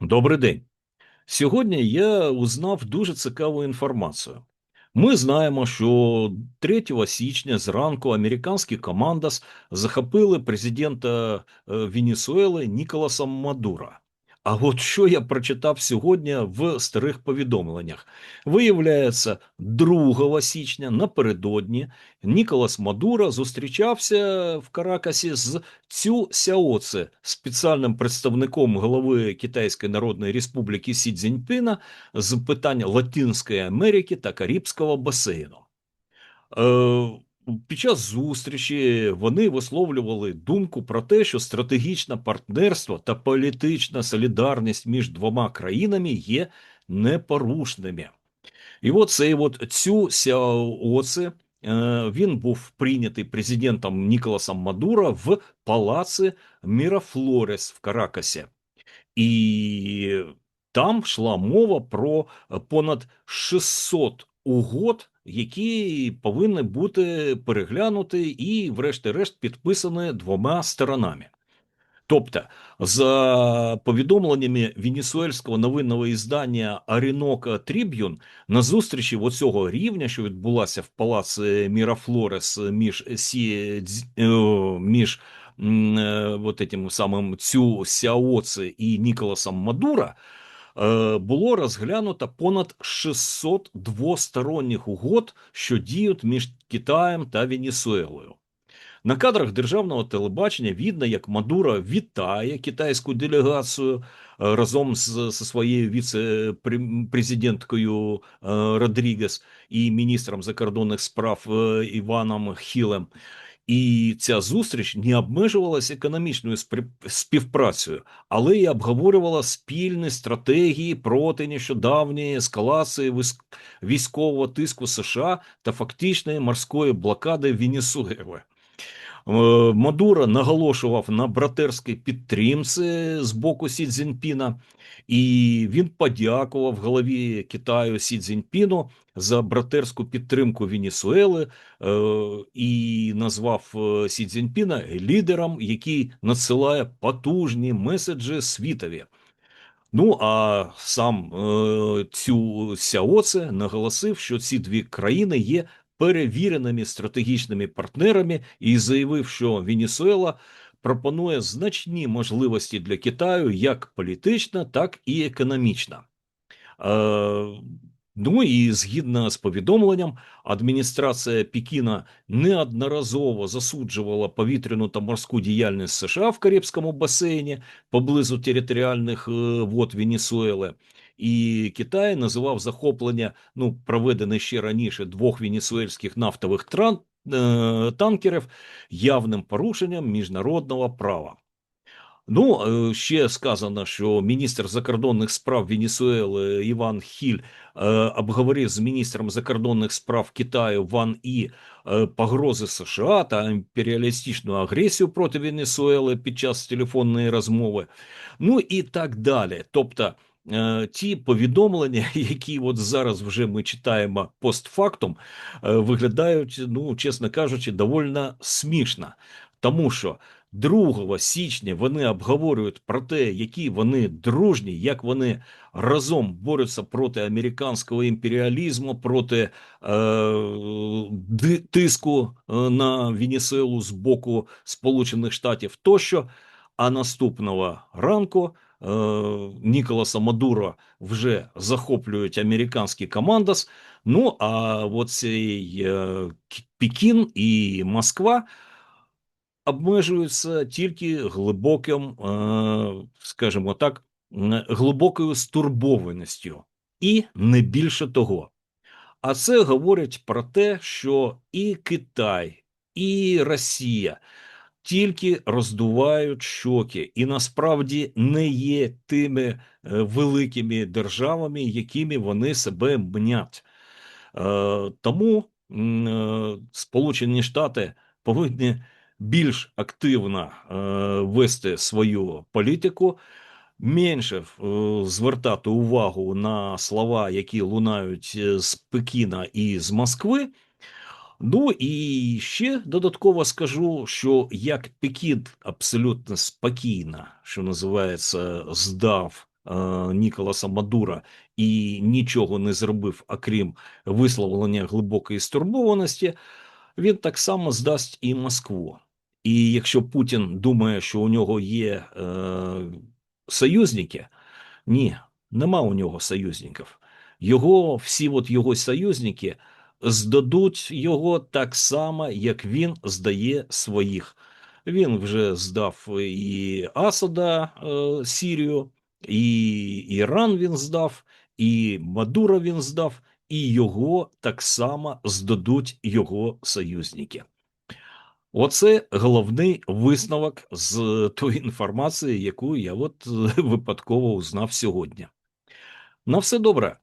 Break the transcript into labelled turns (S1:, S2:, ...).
S1: Добрий день. Сьогодні я узнав дуже цікаву інформацію. Ми знаємо, що 3 січня зранку американські командос захопили президента е, Венесуели Ніколаса Мадура. А от що я прочитав сьогодні в старих повідомленнях? Виявляється, 2 січня напередодні Ніколас Мадуро зустрічався в Каракасі з Цю Сяоце, спеціальним представником голови Китайської Народної Республіки Сі Цзіньпіна з питань Латинської Америки та Карибського басейну. Е, під час зустрічі вони висловлювали думку про те, що стратегічне партнерство та політична солідарність між двома країнами є непорушними. І от цей от цю Сяоце, він був прийнятий президентом Ніколасом Мадуро в палаці Мірафлорес в Каракасі. І там йшла мова про понад 600 угод, які повинні бути переглянуті і, врешті-решт, підписані двома сторонами. Тобто, за повідомленнями венесуельського новинного іздання Арінока Тріб'юн, на зустрічі оцього рівня, що відбулася в палаці Мірафлорес між Сі, е, між вот этим самим Цю Сяоце і Ніколасом Мадура, Е, було розглянуто понад 600 двосторонніх угод, що діють між Китаєм та Венесуелою. На кадрах державного телебачення видно, як Мадуро вітає китайську делегацію е, разом з, з своєю віце-президенткою е, Родрігес і міністром закордонних справ Іваном Хілем. І ця зустріч не обмежувалася економічною співпрацею, але й обговорювала спільні стратегії проти нещодавньої ескалації військового тиску США та фактичної морської блокади Венесуели. Е, Мадуро наголошував на братерській підтримці з боку Сі Цзіньпіна, і він подякував голові Китаю Сі Цзіньпіну за братерську підтримку Венесуели е, і назвав е, Сі Цзіньпіна лідером, який надсилає потужні меседжі світові. Ну а сам цю Сяоце наголосив, що ці дві країни є перевіреними стратегічними партнерами і заявив, що Венесуела пропонує значні можливості для Китаю як політична, так і економічна. Е, Ну і згідно з повідомленням, адміністрація Пекіна неодноразово засуджувала повітряну та морську діяльність США в Карибському басейні поблизу територіальних е, вод Венесуели. І Китай називав захоплення ну проведене ще раніше двох венесуельських нафтових тран, е, танкерів явним порушенням міжнародного права. Ну, е, ще сказано, що міністр закордонних справ Венесуели Іван Хіль е, обговорив з міністром закордонних справ Китаю Ван І погрози США та імперіалістичну агресію проти Венесуели під час телефонної розмови, ну і так далі. Тобто. Ті повідомлення, які от зараз вже ми читаємо постфактум, виглядають, ну чесно кажучи, доволі смішно, тому що 2 січня вони обговорюють про те, які вони дружні, як вони разом борються проти американського імперіалізму, проти е, тиску е, на Венесуелу з боку Сполучених Штатів тощо. А наступного ранку е, Ніколаса Мадуро вже захоплюють американські командос. Ну а от цей е, Пекін і Москва обмежуються тільки глибоким, е, скажімо так, глибокою стурбованістю, і не більше того. А це говорить про те, що і Китай, і Росія тільки роздувають щоки, і насправді не є тими е, великими державами, якими вони себе мнять. Е, тому Сполучені Штати повинні більш активно е, вести свою політику, менше е, звертати увагу на слова, які лунають е, з Пекіна і з Москви. Ну і ще додатково скажу, що як Пекін абсолютно спокійно, що називається, здав е, Ніколаса Мадура і нічого не зробив, окрім висловлення глибокої стурбованості, він так само здасть і Москву. І якщо Путін думає, що у нього є е, союзники, ні, нема у нього союзників. Його всі от його союзники здадуть його так само, як він здає своїх. Він вже здав і Асада е, Сірію, і Іран він здав, і Мадура він здав, і його так само здадуть його союзники. Оце головний висновок з тої інформації, яку я от е, випадково узнав сьогодні. На все добре.